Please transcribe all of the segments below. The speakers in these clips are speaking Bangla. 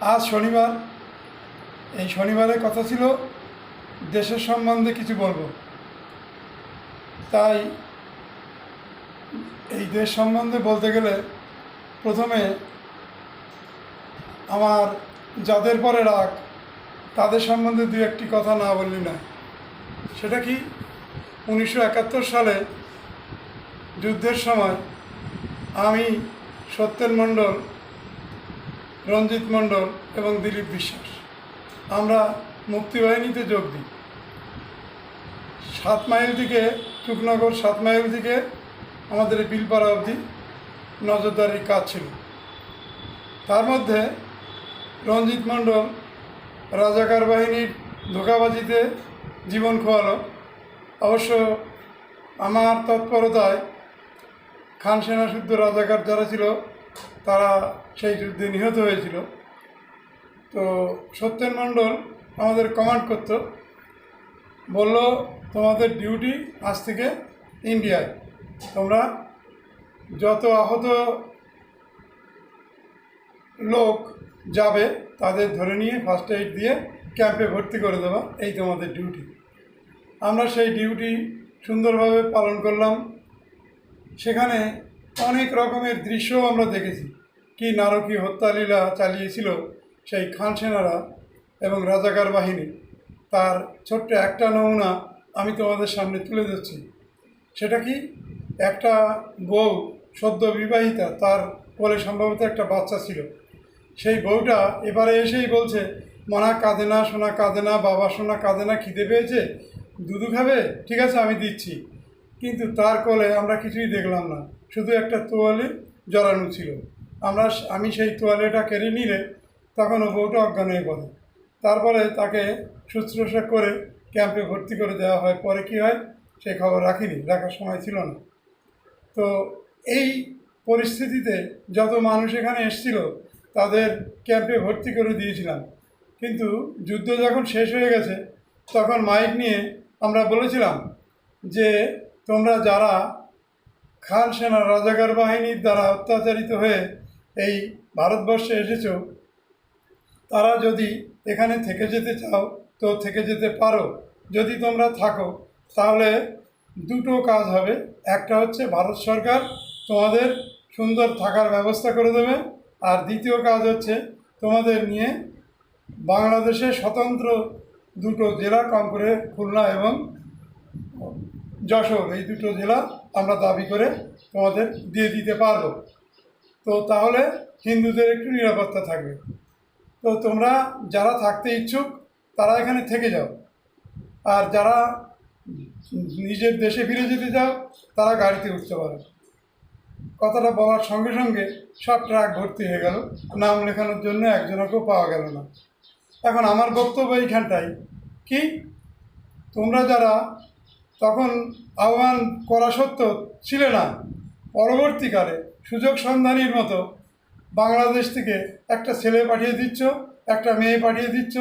আজ শনিবার। এই শনিবারের কথা ছিল, দেশের সম্বন্ধে কিছু বলব। তাই এই দেশ সম্বন্ধে বলতে গেলে প্রথমে আমার যাদের পরে রাগ, তাদের সম্বন্ধে দু একটি কথা না বললি না। সেটা কি? উনিশশো একাত্তর সালে যুদ্ধের সময় আমি সত্যেন মণ্ডল রঞ্জিত মণ্ডল এবং দিলীপ বিশ্বাস। আমরা মুক্তিবাহিনীতে যোগ দিই। সাত মাইল থেকে টুকনগর সাত মাইল থেকে আমাদের বিলপাড়া অবধি নজরদারির কাজ ছিল। তার মধ্যে রঞ্জিত মণ্ডল রাজাকার বাহিনীর ধোকাবাজিতে জীবন খোয়ালো। অবশ্য আমার তৎপরতায় খান সেনা শুদ্ধ রাজাকার যারা ছিল তারা সেই যুদ্ধে নিহত হয়েছিল। তো সত্যেন মণ্ডল আমাদের কমান্ড করত, বলল, তোমাদের ডিউটি আজ থেকে ইন্ডিয়ায় তোমরা যত আহত লোক যাবে, তাদের ধরে নিয়ে ফার্স্ট এইড দিয়ে ক্যাম্পে ভর্তি করে দেওয়া এই তোমাদের ডিউটি আমরা সেই ডিউটি সুন্দরভাবে পালন করলাম। সেখানে অনেক রকমের দৃশ্যও আমরা দেখেছি। কি নারকী হত্যালীলা চালিয়েছিল সেই খান সেনারা এবং রাজাকার বাহিনী। তার ছোট্ট একটা নমুনা আমি তোমাদের সামনে তুলে ধরছি। সেটা কি? একটা বউ সদ্য বিবাহিতা, তার কোলে সম্ভবত একটা বাচ্চা ছিল। সেই বউটা এবারে এসেই বলছে, মনা কাঁদে না, সোনা কাঁদে না, বাবা সোনা কাঁদে না, খিদে পেয়েছে? দুধু খাবে? ঠিক আছে, আমি দিচ্ছি। কিন্তু তার কোলে আমরা কিছুই দেখলাম না। শুধু একটা তোয়ালে জড়ানো ছিল। আমরা আমি সেই তোয়ালেটা কেড়ে নিলে তখন ও বউটা অজ্ঞান হয়ে পড়ে। তারপরে তাকে শুশ্রূষা করে ক্যাম্পে ভর্তি করে দেওয়া হয়। পরে কি হয়? সে খবর রাখিনি, রাখার সময় ছিল না। তো এই পরিস্থিতিতে যত মানুষ এখানে এসেছিল, তাদের ক্যাম্পে ভর্তি করে দিয়েছিলাম। কিন্তু যুদ্ধ যখন শেষ হয়ে গেছে, তখন মাইক নিয়ে আমরা বলেছিলাম যে তোমরা যারা খান সেনা রাজাকার বাহিনীর দ্বারা অত্যাচারিত হয়ে এই ভারতবর্ষে এসেছ। তারা যদি এখানে থেকে যেতে চাও, তো থেকে যেতে পারো। যদি তোমরা থাকো, তাহলে দুটো কাজ হবে। একটা হচ্ছে ভারত সরকার তোমাদের সুন্দর থাকার ব্যবস্থা করে দেবে। আর দ্বিতীয় কাজ হচ্ছে তোমাদের নিয়ে বাংলাদেশে স্বতন্ত্র দুটো জেলা কম করে খুলনা এবং যশোর, এই দুটো জেলা আমরা দাবি করে তোমাদের দিয়ে দিতে পারব। তো তাহলে হিন্দুদের একটু নিরাপত্তা থাকবে। তো তোমরা যারা থাকতে ইচ্ছুক, তারা এখানে থেকে যাও। আর যারা নিজের দেশে ফিরে যেতে চাও, তারা গাড়িতে উঠতে পারো। কথাটা বলার সঙ্গে সঙ্গে সব ট্রাক ভর্তি হয়ে গেল। নাম লেখানোর জন্য একজনকেও পাওয়া গেল না। এখন আমার বক্তব্য এইখানটাই, কি তোমরা যারা তখন আহ্বান করা সত্ত্বেও ছিলে না। পরবর্তীকালে সুযোগ সন্ধানীর মতো বাংলাদেশ থেকে একটা ছেলে পাঠিয়ে দিচ্ছ, একটা মেয়ে পাঠিয়ে দিচ্ছ,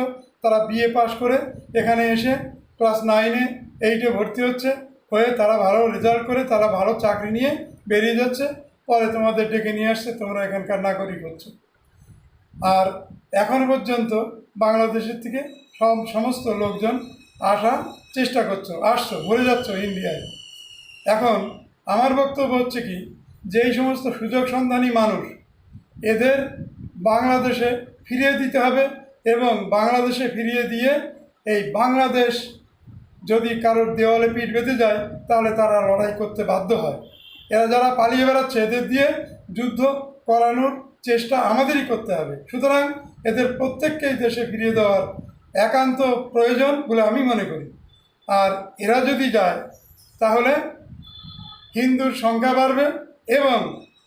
তারা বিএ পাস করে এখানে এসে ক্লাস নাইনে, এইটে ভর্তি হচ্ছে, হয়ে তারা ভালো রেজাল্ট করে তারা ভালো চাকরি নিয়ে বেরিয়ে যাচ্ছে, পরে তোমাদের ডেকে নিয়ে আসছে, তোমরা এখানকার নাগরিক হচ্ছে। আর এখন পর্যন্ত বাংলাদেশের থেকে সব সমস্ত লোকজন আসার চেষ্টা করছ, আসছো ভরে যাচ্ছ ইন্ডিয়ায়। এখন আমার বক্তব্য হচ্ছে কি, যে এই সমস্ত সুযোগ সন্ধানী মানুষ, এদের বাংলাদেশে ফিরিয়ে দিতে হবে এবং বাংলাদেশে ফিরিয়ে দিয়ে এই বাংলাদেশ যদি কারোর দেওয়ালে পিঠ বেঁধে যায়, তাহলে তারা লড়াই করতে বাধ্য হয়। এরা যারা পালিয়ে বেড়াচ্ছে, এদের দিয়ে যুদ্ধ করানোর চেষ্টা আমাদেরই করতে হবে। সুতরাং এদের প্রত্যেককেই দেশে ফিরিয়ে দেওয়ার একান্ত প্রয়োজন বলে আমি মনে করি। আর এরা যদি যায়, তাহলে হিন্দুর সংখ্যা বাড়বে এবং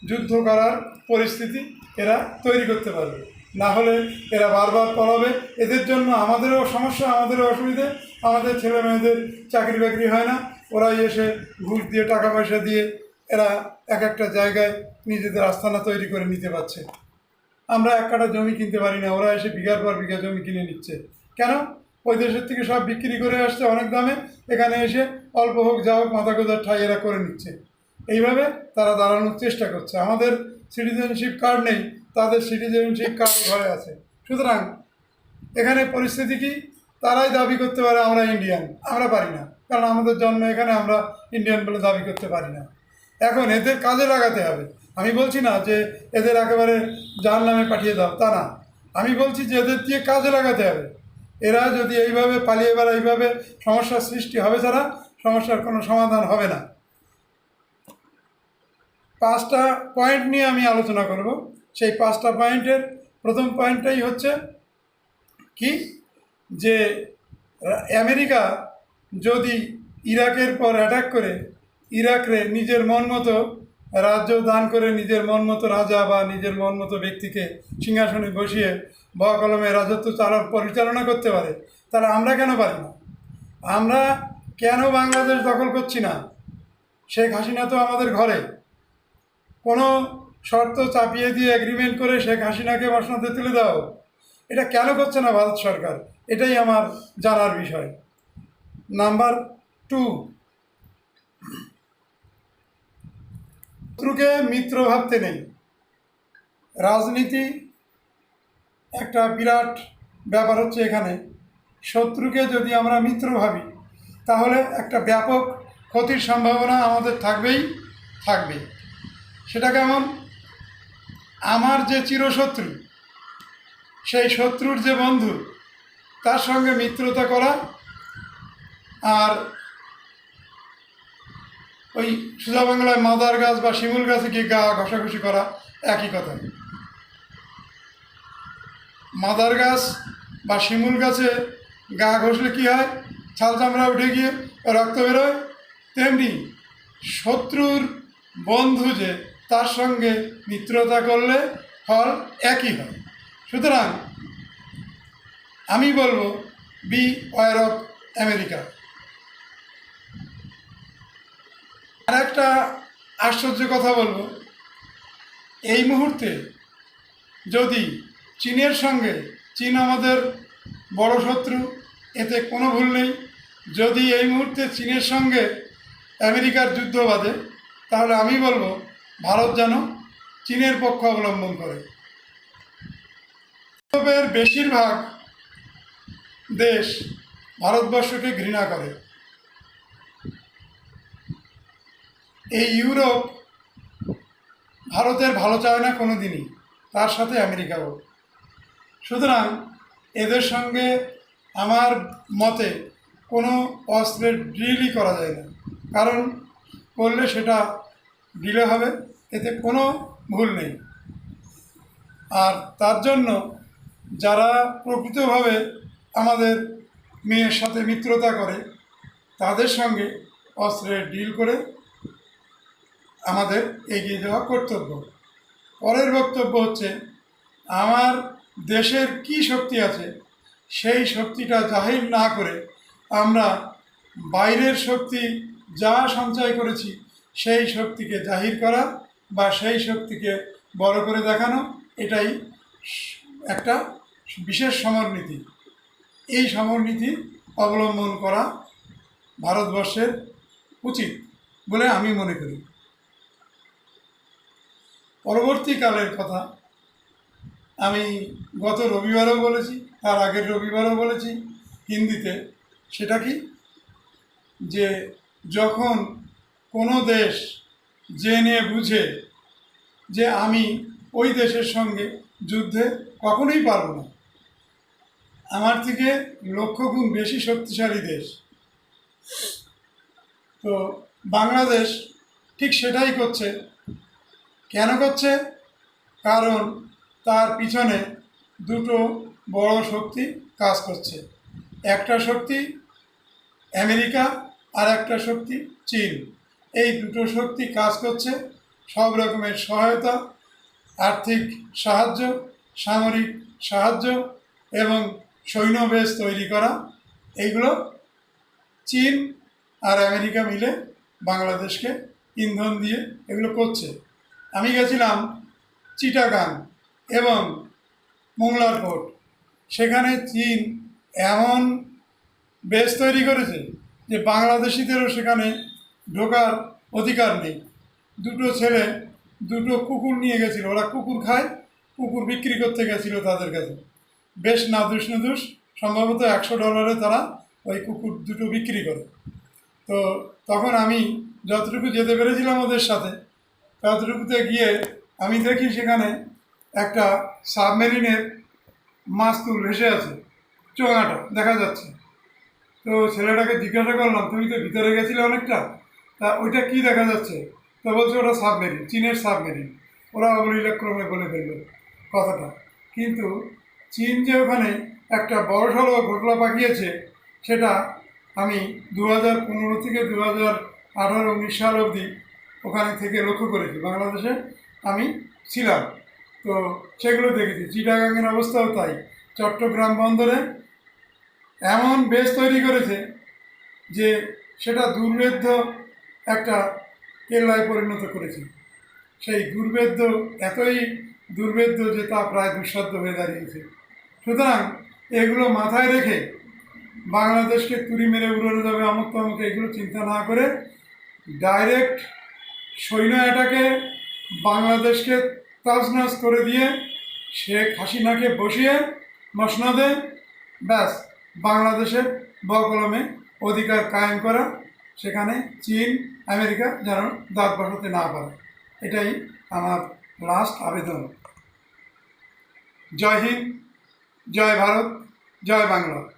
যুদ্ধ করার পরিস্থিতি এরা তৈরি করতে পারবে। না হলে এরা বারবার পড়াবে এদের জন্য আমাদেরও সমস্যা, আমাদেরও অসুবিধে। আমাদের ছেলে মেয়েদের চাকরি বাকরি হয় না। ওরাই এসে ঘুষ দিয়ে টাকা পয়সা দিয়ে এরা এক একটা জায়গায় নিজেদের আস্থানা তৈরি করে নিতে পারছে। আমরা এক কাটা জমি কিনতে পারি না। ওরা এসে বিঘার পর বিঘা জমি কিনে নিচ্ছে। কেন? ওই দেশের থেকে সব বিক্রি করে আসছে অনেক দামে। এখানে এসে অল্প হোক, যা হোক মাথা গোজার ঠাই এরা করে নিচ্ছে। এইভাবে তারা দাঁড়ানোর চেষ্টা করছে। আমাদের সিটিজেনশিপ কার্ড নেই, তাদের সিটিজেনশিপ কার্ড ঘরে আছে। সুতরাং এখানে পরিস্থিতি কি? তারাই দাবি করতে পারে আমরা ইন্ডিয়ান আমরা পারি না। কারণ আমাদের জন্ম এখানে, আমরা ইন্ডিয়ান বলে দাবি করতে পারি না। এখন এদের কাজে লাগাতে হবে। আমি বলছি না যে এদের একেবারে জাহান নামে পাঠিয়ে দাও, তা না। আমি বলছি যে এদের দিয়ে কাজে লাগাতে হবে। এরা যদি এইভাবে পালিয়ে বেড়া এইভাবে সমস্যার সৃষ্টি হবে ছাড়া সমস্যার কোনো সমাধান হবে না। পাঁচটা পয়েন্ট নিয়ে আমি আলোচনা করব। সেই পাঁচটা পয়েন্টের প্রথম পয়েন্টটাই হচ্ছে কি? যে আমেরিকা যদি ইরাকের পর অ্যাটাক করে, ইরাকরে নিজের মন মতো রাজ্য দান করে, নিজের মন মতো রাজা বা নিজের মন মতো ব্যক্তিকে সিংহাসনে বসিয়ে বা কলমে রাজত্ব চালক পরিচালনা করতে পারে, তাহলে আমরা কেন পারি না? আমরা কেন বাংলাদেশ দখল করছি না? শেখ হাসিনা তো আমাদের ঘরে। কোনো শর্ত চাপিয়ে দিয়ে এগ্রিমেন্ট করে শেখ হাসিনাকে বাসনাতে তুলে দাও। এটা কেন করছে না ভারত সরকার? এটাই আমার জানার বিষয়। নাম্বার টু শত্রুকে মিত্র ভাবতে নেই। রাজনীতি একটা বিরাট ব্যাপার হচ্ছে এখানে। শত্রুকে যদি আমরা মিত্র ভাবি, তাহলে একটা ব্যাপক ক্ষতির সম্ভাবনা আমাদের থাকবেই, থাকবে। সেটা কেমন? আমার যে চিরশত্রু, সেই শত্রুর যে বন্ধু, তার সঙ্গে মিত্রতা করা আর ওই সোজা বাংলায় মাদার গাছ বা শিমুল গাছে গিয়ে গা ঘষাঘষি করা একই কথা। মাদার গাছ বা শিমুল গাছে গা ঘষলে কী হয়? ছাল চামড়া উঠে গিয়ে রক্ত বেরোয়। তেমনি শত্রুর বন্ধু যে তার সঙ্গে মিত্রতা করলে ফল একই হয়। সুতরাং আমি বলব বি ওয়ার অফ আমেরিকা আর একটা আশ্চর্য কথা বলব, এই মুহূর্তে যদি চীনের সঙ্গে, চীন আমাদের বড় শত্রু, এতে কোনো ভুল নেই। যদি এই মুহূর্তে চীনের সঙ্গে আমেরিকার যুদ্ধ বাঁধে, তাহলে আমি বলব, ভারত যেন চীনের পক্ষ অবলম্বন করে। ইউরোপের বেশিরভাগ দেশ ভারতবর্ষকে ঘৃণা করে। এই ইউরোপ ভারতের ভালো চায় না কোনো দিনই তার সাথে আমেরিকাও। সুতরাং এদের সঙ্গে আমার মতে কোনো অস্ত্রের ড্রিলই করা যায় না। কারণ করলে সেটা ডিলে হবে, এতে কোনো ভুল নেই। আর তার জন্য যারা প্রকৃতভাবে আমাদের মেয়ের সাথে মিত্রতা করে, তাদের সঙ্গে অস্ত্রের ডিল করে আমাদের এগিয়ে যাওয়া কর্তব্য। পরের বক্তব্য হচ্ছে, আমার দেশের কি শক্তি আছে, সেই শক্তিটা জাহির না করে আমরা বাইরের শক্তি যা সঞ্চয় করেছি, সেই শক্তিকে জাহির করা বা সেই শক্তিকে বড় করে দেখানো, এটাই একটা বিশেষ সমরনীতি। এই সমরনীতি অবলম্বন করা ভারতবর্ষের উচিত বলে আমি মনে করি। পরবর্তীকালের কথা আমি গত রবিবারও বলেছি, তার আগের রবিবারও বলেছি হিন্দিতে। সেটা কি? যে যখন কোনো দেশ জেনে বুঝে যে আমি ওই দেশের সঙ্গে যুদ্ধে কখনোই পারব না, আমার থেকে লক্ষ গুণ বেশি শক্তিশালী দেশ। তো বাংলাদেশ ঠিক সেটাই করছে। কেন করছে? কারণ তার পিছনে দুটো বড় শক্তি কাজ করছে। একটা শক্তি আমেরিকা আর একটা শক্তি চীন। এই দুটো শক্তি কাজ করছে সব রকমের সহায়তা, আর্থিক সাহায্য, সামরিক সাহায্য এবং সৈন্যবেশ তৈরি করা। এইগুলো চীন আর আমেরিকা মিলে বাংলাদেশকে ইন্ধন দিয়ে এগুলো করছে। আমি গেছিলাম চিটাগাং। এবং মোংলার কোট সেখানে চীন এমন বেশ তৈরি করেছে যে বাংলাদেশিদেরও সেখানে ঢোকার অধিকার নেই। দুটো ছেলে, দুটো কুকুর নিয়ে গেছিল। ওরা কুকুর খায়, কুকুর বিক্রি করতে গেছিল তাদের কাছে। বেশ নাদুস নাদুস, সম্ভবত একশো ডলারে তারা ওই কুকুর দুটো বিক্রি করে। তো তখন আমি যতটুকু যেতে পেরেছিলাম ওদের সাথে, ততটুকুতে গিয়ে আমি দেখি সেখানে একটা সাবমেরিনের মাস্তুল ভেসে আছে, চোঙাটা, দেখা যাচ্ছে। তো ছেলেটাকে জিজ্ঞাসা করলাম, তুমি তো ভিতরে গেছিলে অনেকটা? তা ওইটা কি দেখা যাচ্ছে? তো বলছে, ওটা সাবমেরিন, চীনের সাবমেরিন। ওরা অবলীলাক্রমে বলে ফেলল কথাটা। কিন্তু চীন যে ওখানে একটা বড়সড় ঘটনা পাকিয়েছে, সেটা আমি দু হাজার পনেরো থেকে দু হাজার আঠারো, উনিশ সাল অবধি ওখানে থেকে লক্ষ্য করেছি। বাংলাদেশে আমি ছিলাম। তো সেগুলো দেখেছি। চিটাগাংয়ের অবস্থাও তাই। চট্টগ্রাম বন্দরে এমন বেশ তৈরি করেছে যে সেটা দুর্ভেদ্য একটা কেল্লায় পরিণত করেছে। সেই দুর্বেদ্য এতই দুর্বেদ্য যে তা প্রায় দুঃসাধ্য হয়ে দাঁড়িয়েছে। সুতরাং এগুলো মাথায় রেখে বাংলাদেশকে তুড়ি মেরে উড়ানো যাবে আমুক তমুক এগুলো চিন্তা না করে ডাইরেক্ট সৈন্য অ্যাটাকে বাংলাদেশকে তছনছ করে দিয়ে শেখ হাসিনাকে বসিয়ে মসনদে ব্যাস বাংলাদেশের বকলমে অধিকার কায়েম করা, সেখানে চীন, আমেরিকা যেন দাঁত বসাতে না পারে। এটাই আমার লাস্ট আবেদন। জয় হিন্দ, জয় ভারত, জয় বাংলা।